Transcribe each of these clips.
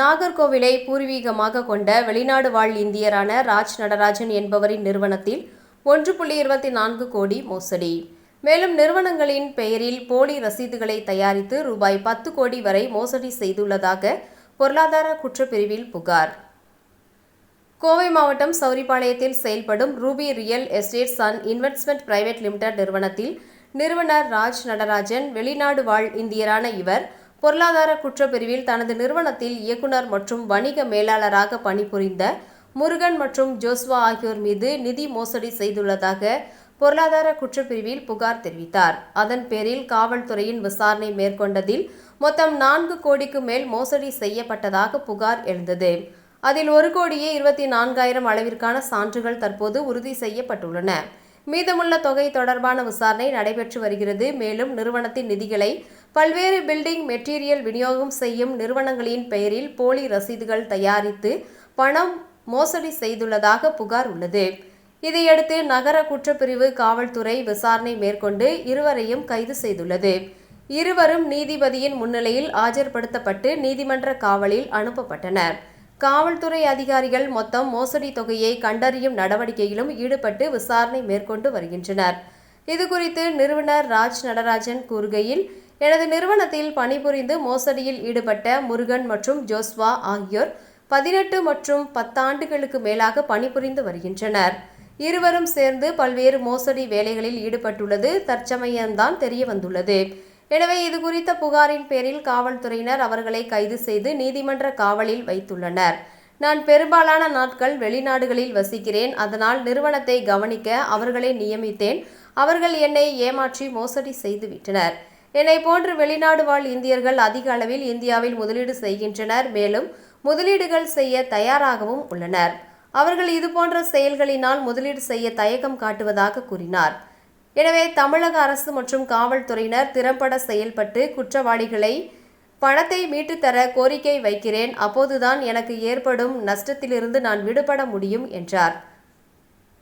நாகர்கோவிலை பூர்வீகமாக கொண்ட வெளிநாடு வாழ் இந்தியரான ராஜ் நடராஜன் என்பவரின் நிறுவனத்தில் ஒன்று புள்ளி இருபத்தி நான்கு கோடி மோசடி. மேலும் நிறுவனங்களின் பெயரில் போலி ரசீதுகளை தயாரித்து ரூபாய் பத்து கோடி வரை மோசடி செய்துள்ளதாக பொருளாதார குற்றப்பிரிவில் புகார். கோவை மாவட்டம் சௌரிபாளையத்தில் செயல்படும் Ruby real estates and investment private limited நிறுவனத்தில் நிறுவனர் ராஜ் நடராஜன் வெளிநாடு வாழ் இந்தியரான இவர் பொருளாதார குற்றப்பிரிவில் தனது நிறுவனத்தில் இயக்குனர் மற்றும் வணிக மேலாளராக பணிபுரிந்த முருகன் மற்றும் ஜோஸ்வா ஆகியோர் மீது நிதி மோசடி செய்துள்ளதாக பொருளாதார குற்றப்பிரிவில் புகார் தெரிவித்தார். அதன் பேரில் காவல்துறையின் விசாரணை மேற்கொண்டதில் மொத்தம் நான்கு கோடிக்கு மேல் மோசடி செய்யப்பட்டதாக புகார் எழுந்தது. அதில் ஒரு கோடியே இருபத்தி நான்காயிரம் அளவிற்கான சான்றுகள் தற்போது உறுதி செய்யப்பட்டுள்ளன. மீதமுள்ள தொகை தொடர்பான விசாரணை நடைபெற்று வருகிறது. மேலும் நிறுவனத்தின் நிதிகளை பல்வேறு பில்டிங் மெட்டீரியல் விநியோகம் செய்யும் நிறுவனங்களின் பெயரில் போலி ரசீதுகள் தயாரித்து பணம் மோசடி செய்துள்ளதாக புகார் உள்ளது. இதையடுத்து நகர குற்றப்பிரிவு காவல்துறை விசாரணை மேற்கொண்டு இருவரையும் கைது செய்துள்ளது. இருவரும் நீதிபதியின் முன்னிலையில் ஆஜர்படுத்தப்பட்டு நீதிமன்ற காவலில் அனுப்பப்பட்டனர். காவல்துறை அதிகாரிகள் மொத்தம் மோசடி தொகையை கண்டறியும் நடவடிக்கையிலும் ஈடுபட்டு விசாரணை மேற்கொண்டு வருகின்றனர். இதுகுறித்து நிறுவனர் ராஜ் நடராஜன் கூறுகையில் எனது நிறுவனத்தில் பணிபுரிந்து மோசடியில் ஈடுபட்ட முருகன் மற்றும் ஜோஸ்வா ஆகியோர் பதினெட்டு மற்றும் பத்தாண்டுகளுக்கு மேலாக பணிபுரிந்து வருகின்றனர். இருவரும் சேர்ந்து பல்வேறு மோசடி வேலைகளில் ஈடுபட்டுள்ளது தற்சமயம்தான் தெரிய வந்துள்ளது எனவே இது குறித்த புகாரின் பேரில் காவல்துறையினர் அவர்களை கைது செய்து நீதிமன்ற காவலில் வைத்துள்ளனர். நான் பெரும்பாலான நாட்கள் வெளிநாடுகளில் வசிக்கிறேன். அதனால் நிறுவனத்தை கவனிக்க அவர்களை நியமித்தேன். அவர்கள் என்னை ஏமாற்றி மோசடி செய்துவிட்டனர் என்னை போன்று வெளிநாடு வாழ் இந்தியர்கள் அதிக அளவில் இந்தியாவில் முதலீடு செய்கின்றனர். மேலும் முதலீடுகள் செய்ய தயாராகவும் உள்ளனர். அவர்கள் இதுபோன்ற செயல்களினால் முதலீடு செய்ய தயக்கம் காட்டுவதாக கூறினார். எனவே தமிழக அரசு மற்றும் காவல்துறையினர் திறம்பட செயல்பட்டு குற்றவாளிகளை பணத்தை மீட்டுத்தர கோரிக்கை வைக்கிறேன். அப்போதுதான் எனக்கு ஏற்படும் நஷ்டத்திலிருந்து நான் விடுபட முடியும் என்றார்.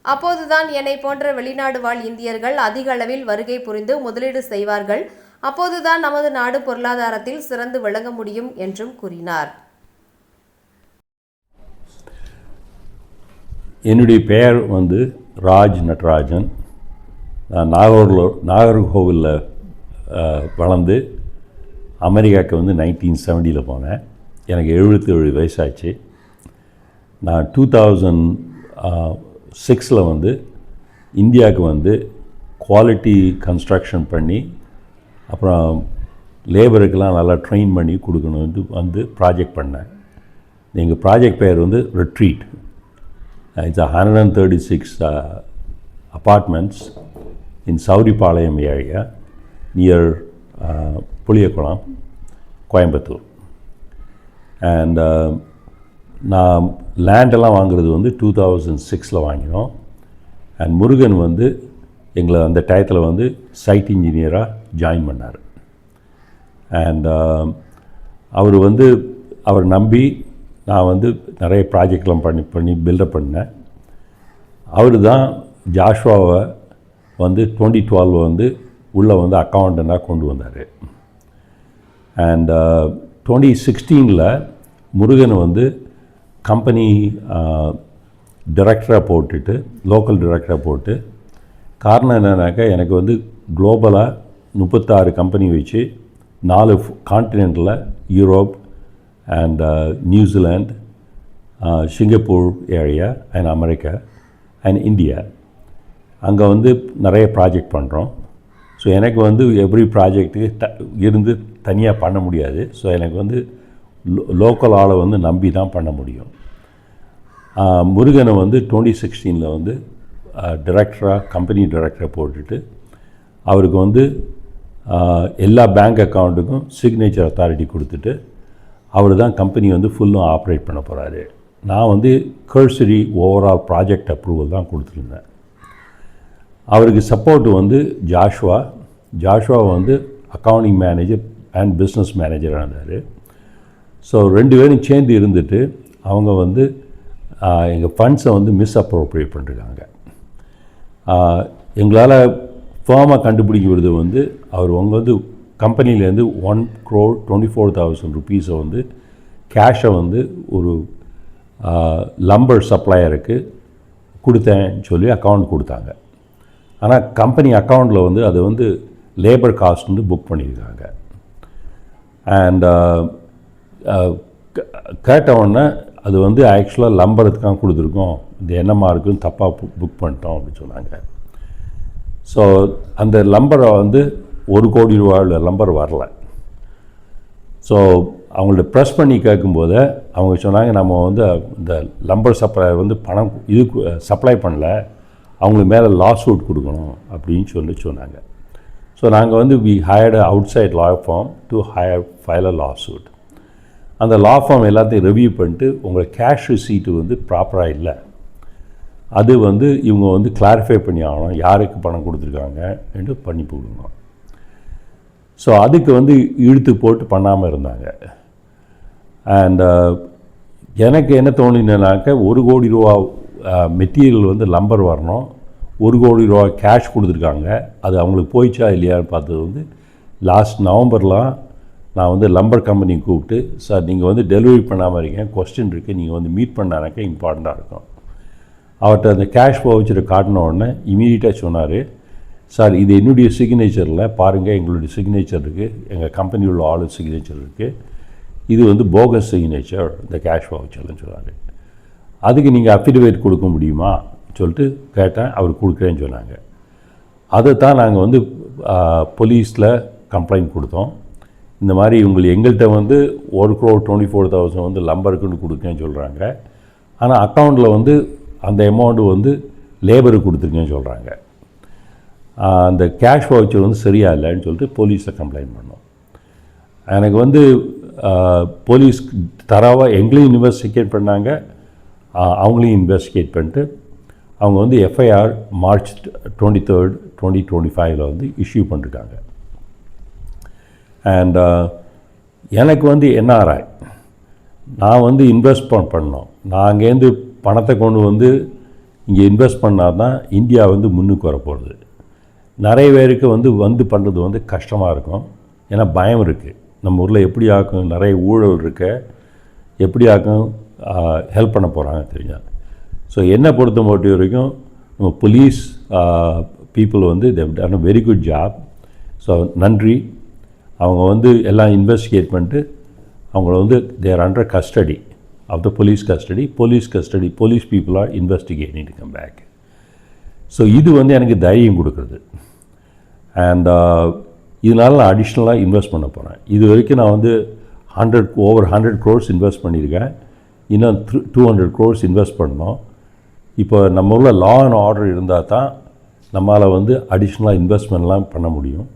அப்போதுதான் என்னை போன்ற வெளிநாடு வாழ் இந்தியர்கள் அதிக அளவில் வருகை புரிந்து முதலீடு செய்வார்கள். அப்போதுதான் நமது நாடு பொருளாதாரத்தில் சிறந்து விளங்க முடியும் என்றும் கூறினார். என்னுடைய பெயர் வந்து ராஜ் நடராஜன். நான் நாகூரில் நாகர்கோவிலில் வளர்ந்து அமெரிக்காவுக்கு வந்து நைன்டீன் செவன்ட்டியில் போனேன். எனக்கு எழுபத்தேழு வயசாச்சு. நான் டூ தௌசண்ட் சிக்ஸில் வந்து இந்தியாவுக்கு வந்து குவாலிட்டி கன்ஸ்ட்ரக்ஷன் பண்ணி அப்புறம் லேபருக்கெல்லாம் நல்லா ட்ரெயின் பண்ணி கொடுக்கணும்னு வந்து ப்ராஜெக்ட் பண்ணேன். எங்கள் ப்ராஜெக்ட் பேர் வந்து retreat it's 136 uh, apartments. In Sauripalayam area near uh, Coimbatore and நான் லேண்டெல்லாம் வாங்குறது வந்து டூ தௌசண்ட் சிக்ஸில் வாங்கினோம். அண்ட் முருகன் வந்து எங்களை அந்த டயத்தில் வந்து சைட் இன்ஜினியராக ஜாயின் பண்ணார். அண்ட் அவர் வந்து அவர் நம்பி நான் வந்து நிறைய ப்ராஜெக்ட்லாம் பண்ணி பண்ணி பில்டப் பண்ணேன். அவர் தான் ஜாஷ்வாவை வந்து டுவெண்ட்டி டுவெல் வந்து உள்ளே வந்து அக்கௌண்டண்ட்டாக கொண்டு வந்தார். அண்ட் டுவெண்ட்டி சிக்ஸ்டீனில் முருகன் வந்து கம்பெனி டிரெக்டராக uh, போட்டுட்டு லோக்கல் டிரெக்டராக போட்டு காரணம் என்னன்னாக்கா எனக்கு வந்து குளோபலாக முப்பத்தாறு கம்பெனி வச்சு நாலு கான்டினென்ட்டில் Europe and New Zealand Singapore area and America and India அங்கே வந்து நிறைய ப்ராஜெக்ட் பண்ணுறோம் ஸோ எனக்கு வந்து எவ்ரி ப்ராஜெக்ட்டுக்கு த இருந்து தனியாக பண்ண முடியாது. ஸோ எனக்கு வந்து லோக்கல் ஆளை வந்து நம்பி தான் பண்ண முடியும். முருகனை வந்து டுவெண்ட்டி சிக்ஸ்டீனில் வந்து டிரெக்டராக கம்பெனி டிரெக்டரை போட்டுட்டு அவருக்கு வந்து எல்லா பேங்க் அக்கௌண்ட்டுக்கும் சிக்னேச்சர் அத்தாரிட்டி கொடுத்துட்டு அவர் தான் கம்பெனி வந்து ஃபுல்லும் ஆப்ரேட் பண்ண போகிறாரு நான் வந்து கர்சரி ஓவரால் ப்ராஜெக்ட் அப்ரூவல் தான் கொடுத்துருந்தேன். அவருக்கு சப்போர்ட் வந்து ஜாஷ்வா. ஜாஷ்வா வந்து அக்கௌண்டிங் மேனேஜர் அண்ட் பிஸ்னஸ் மேனேஜராக இருந்தார் ஸோ ரெண்டு பேரும் சேர்ந்து இருந்துட்டு அவங்க வந்து எங்கள் ஃபண்ட்ஸை வந்து மிஸ் அப்ரோப்ரியேட் பண்ணிருக்காங்க எங்களால் ஃபேமாக கண்டுபிடிக்கிறது வந்து அவர் அவங்க வந்து கம்பெனிலேருந்து one crore twenty four thousand ருபீஸை வந்து கேஷை வந்து ஒரு லம்பர் சப்ளையருக்கு கொடுத்தேன்னு சொல்லி அக்கௌண்ட் கொடுத்தாங்க. ஆனால் கம்பெனி அக்கௌண்ட்டில் வந்து அது வந்து லேபர் காஸ்ட் வந்து புக் பண்ணியிருக்காங்க. அண்ட் uh, uh, கேட்டவுடனே அது வந்து ஆக்சுவலாக லம்பரத்துக்காக கொடுத்துருக்கோம். இது என்னமா இருக்குன்னு தப்பாக புக் பண்ணிட்டோம் அப்படின்னு சொன்னாங்க. ஸோ அந்த லம்பரை வந்து ஒரு கோடி ரூபாயில் லம்பர் வரல. ஸோ அவங்கள்ட்ட ப்ரெஸ் பண்ணி கேட்கும்போது அவங்க சொன்னாங்க நம்ம வந்து இந்த லம்பர் சப்ளை வந்து பணம் இது சப்ளை பண்ணல. அவங்களுக்கு மேலே லாஸ் சூட் கொடுக்கணும் அப்படின்னு சொல்லி சொன்னாங்க. ஸோ நாங்கள் வந்து we hired outside law firm to hire file a lawsuit அந்த லா ஃபார்ம் எல்லாத்தையும் ரிவ்யூ பண்ணிட்டு உங்கள் கேஷ் ரிசீட்டு வந்து ப்ராப்பராக இல்லை. அது வந்து இவங்க வந்து கிளாரிஃபை பண்ணி ஆகணும் யாருக்கு பணம் கொடுத்துருக்காங்க என்று பண்ணி போடணும் ஸோ அதுக்கு வந்து இழுத்து போட்டு பண்ணாமல் இருந்தாங்க. அண்ட் uh, எனக்கு என்ன தோணினாக்க ஒரு கோடி ரூபா மெட்டீரியல் வந்து லம்பர் வரணும். ஒரு கோடி ரூபா கேஷ் கொடுத்துருக்காங்க. அது அவங்களுக்கு போயிச்சா இல்லையான்னு பார்த்தது வந்து லாஸ்ட் நவம்பர்லாம் நான் வந்து லம்பர் கம்பெனி கூப்பிட்டு சார் நீங்கள் வந்து டெலிவரி பண்ணாமல் இருக்கீங்க. கொஸ்டின் இருக்குது நீங்கள் வந்து மீட் பண்ணானாக்க இம்பார்ட்டண்ட்டாக இருக்கும். அவர்கிட்ட அந்த கேஷ் வவுச்சரை காட்டின உடனே இமீடியட்டாக சொன்னார் சார் இது என்னுடைய சிக்னேச்சரில் பாருங்கள் எங்களுடைய சிக்னேச்சர் இருக்குது எங்கள் கம்பெனியில் ஆளு சிக்னேச்சர் இருக்குது இது வந்து போகஸ் சிக்னேச்சர் இந்த கேஷ் வவுச்சர்னு சொன்னார். அதுக்கு நீங்கள் அஃபிடவிட் கொடுக்க முடியுமா? சொல்லிட்டு கேட்டேன். அவர் கொடுக்குறேன்னு சொன்னாங்க. அதை தான் நாங்கள் வந்து போலீஸில் கம்ப்ளைண்ட் கொடுத்தோம். இந்த மாதிரி இவங்க எங்கள்கிட்ட வந்து ஒரு க்ரோர் டுவெண்ட்டி ஃபோர் தௌசண்ட் வந்து லம்பருக்குன்னு கொடுக்கேன்னு சொல்கிறாங்க ஆனால் அக்கௌண்ட்டில் வந்து அந்த அமௌண்ட்டு வந்து லேபருக்கு கொடுத்துருக்கேன்னு சொல்கிறாங்க அந்த கேஷ் வவுச்சர் வந்து சரியா இல்லைன்னு சொல்லிட்டு போலீஸில் கம்ப்ளைண்ட் பண்ணோம். எனக்கு வந்து போலீஸ் தரவாக எங்களையும் இன்வெஸ்டிகேட் பண்ணாங்க. அவங்களையும் இன்வெஸ்டிகேட் பண்ணிட்டு அவங்க வந்து FIR March twenty third twenty twenty ஃபைவ்ல வந்து இஷ்யூ பண்ணிருக்காங்க. அண்ட் எனக்கு வந்து என்ஆர்ஐ நான் வந்து இன்வெஸ்ட் பண் பண்ணோம். நான் அங்கேருந்து பணத்தை கொண்டு வந்து இங்கே இன்வெஸ்ட் பண்ணால் தான் இந்தியா வந்து முன்னுக்கு வரப்போகிறது நிறைய பேருக்கு வந்து வந்து பண்ணுறது வந்து கஷ்டமாக இருக்கும். ஏன்னா பயம் இருக்குது நம்ம ஊரில் எப்படி ஆக்கும் நிறைய ஊழல் இருக்க. எப்படி ஆக்கும் ஹெல்ப் பண்ண போகிறாங்க தெரிஞ்சா ஸோ என்னை பொறுத்த மட்டும் வரைக்கும் நம்ம போலீஸ் பீப்புள் வந்து they've done a very good job so நன்றி. அவங்க வந்து எல்லாம் இன்வெஸ்டிகேட் பண்ணிட்டு அவங்கள வந்து they're under custody of the police custody police custody police people are investigating come back so இது வந்து எனக்கு தைரியம் கொடுக்குறது. அண்ட் இதனால் நான் அடிஷ்னலாக இன்வெஸ்ட் பண்ண போகிறேன் இது வரைக்கும் நான் வந்து hundred over hundred crores invest பண்ணியிருக்கேன். இன்னும் through two hundred crores invest பண்ணோம் இப்போ நம்ம உள்ள லா அண்ட் ஆர்டர் இருந்தால் தான் நம்மளால் வந்து அடிஷ்னலாக இன்வெஸ்ட்மெண்ட்லாம் பண்ண முடியும்.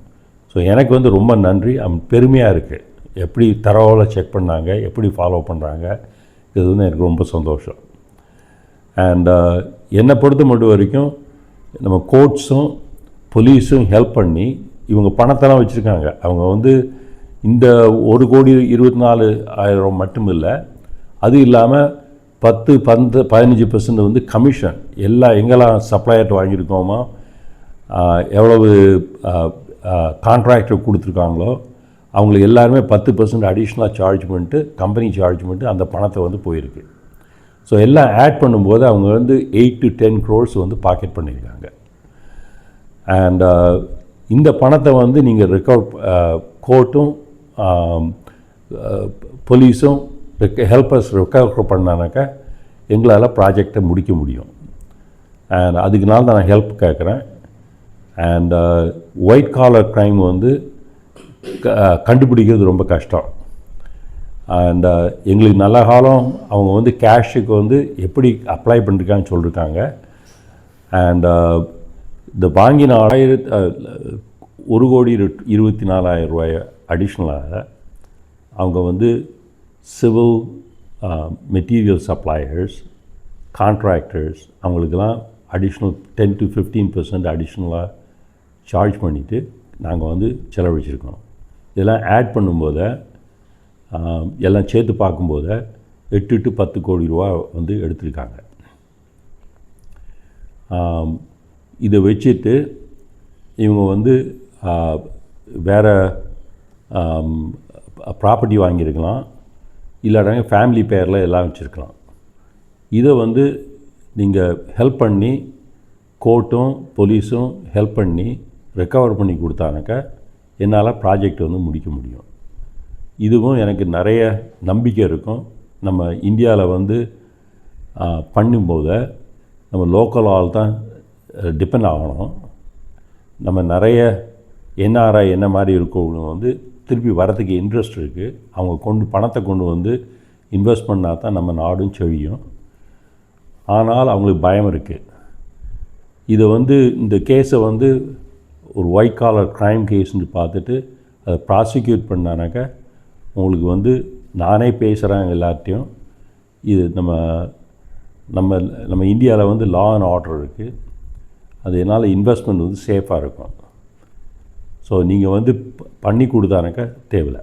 ஸோ எனக்கு வந்து ரொம்ப நன்றி. அம் பெருமையாக இருக்குது எப்படி தரவாக செக் பண்ணாங்க எப்படி ஃபாலோ பண்ணுறாங்க இது வந்து எனக்கு ரொம்ப சந்தோஷம். அண்ட் uh, என்னை பொறுத்த மட்டும் வரைக்கும் நம்ம கோர்ட்ஸும் போலீஸும் ஹெல்ப் பண்ணி இவங்க பணத்தெல்லாம் வச்சுருக்காங்க. அவங்க வந்து இந்த ஒரு கோடி இருபத்தி நாலு ஆயிரம் மட்டும் இல்லை அது இல்லாமல் பத்து பந்து பதினஞ்சு பர்சன்ட் வந்து கமிஷன் எல்லா எங்கெல்லாம் சப்ளையர்ட்டு வாங்கியிருக்கோமோ எவ்வளவு கான்ட்ராக்டர் கொடுத்துருக்காங்களோ அவங்களுக்கு எல்லாருமே பத்து பர்சன்ட் அடிஷ்னலாக சார்ஜ் பண்ணிட்டு கம்பெனி சார்ஜ் பண்ணிட்டு அந்த பணத்தை வந்து போயிருக்கு. ஸோ எல்லாம் ஆட் பண்ணும்போது அவங்க வந்து எயிட் டு டென் க்ரோர்ஸ் வந்து பாக்கெட் பண்ணியிருக்காங்க. அண்ட் இந்த பணத்தை வந்து நீங்கள் ரெக்கவர் கோர்ட்டும் போலீஸும் ஹெல்பர்ஸ் ரெக்கவர் பண்ணானாக்கா எங்களால் ப்ராஜெக்டை முடிக்க முடியும். அண்ட் அதுக்குனால தான் நான் ஹெல்ப் கேட்குறேன் அண்ட் ஒயிட் காலர் க்ரைம் வந்து கண்டுபிடிக்கிறது ரொம்ப கஷ்டம். அண்ட் uh, எங்களுக்கு நல்ல காலம் அவங்க வந்து கேஷுக்கு வந்து எப்படி அப்ளை பண்ணிருக்காங்கன்னு சொல்லியிருக்காங்க அண்ட் uh, இந்த வாங்கின ஆயிரத்து ஒரு கோடி இருபத்தி நாலாயிரம் ரூபாய் அடிஷ்னலாக அவங்க வந்து சிவில் மெட்டீரியல் சப்ளையர்ஸ் கான்ட்ராக்டர்ஸ் அவங்களுக்கெல்லாம் additional ten to fifteen percent அடிஷ்னலாக சார்ஜ் பண்ணிவிட்டு நாங்கள் வந்து செலவழிச்சிருக்கோம் இதெல்லாம் ஆட் பண்ணும்போது எல்லாம் சேர்த்து பார்க்கும்போது எட்டு டு பத்து கோடி ரூபா வந்து எடுத்திருக்காங்க. இதை வச்சுட்டு இவங்க வந்து வேறு ப்ராப்பர்ட்டி வாங்கியிருக்கலாம். இல்லாட்டாங்க ஃபேமிலி பேரில் எல்லாம் வச்சுருக்கலாம். இதை வந்து நீங்கள் ஹெல்ப் பண்ணி கோர்ட்டும் போலீஸும் ஹெல்ப் பண்ணி ரெக்கவர் பண்ணி கொடுத்தானாக்கா என்னால் ப்ராஜெக்ட் வந்து முடிக்க முடியும். இதுவும் எனக்கு நிறைய நம்பிக்கை இருக்கும். நம்ம இந்தியாவில் வந்து பண்ணும்போது நம்ம லோக்கல் ஆள் தான் டிபெண்ட் ஆகணும். நம்ம நிறைய என்ஆர்ஐ என்ன மாதிரி இருக்கவங்க வந்து திருப்பி வரதுக்கு இன்ட்ரெஸ்ட் இருக்குது அவங்க கொண்டு பணத்தை கொண்டு வந்து இன்வெஸ்ட் பண்ணால் தான் நம்ம நாடும் செழியும். ஆனால் அவங்களுக்கு பயம் இருக்குது இதை வந்து இந்த கேஸை வந்து ஒரு ஒயிட் காலர் க்ரைம் கேஸ்ன்னு பார்த்துட்டு அதை ப்ராசிக்யூட் பண்ணானாக்கா உங்களுக்கு வந்து நானே பேசுகிறேன் எல்லார்ட்டையும். இது நம்ம நம்ம நம்ம இந்தியாவில் வந்து லா அண்ட் ஆர்டர் இருக்குது அது என்னால் இன்வெஸ்ட்மெண்ட் வந்து சேஃபாக இருக்கும். ஸோ நீங்கள் வந்து பண்ணி கொடுத்தானாக்கா தேவையில்லை.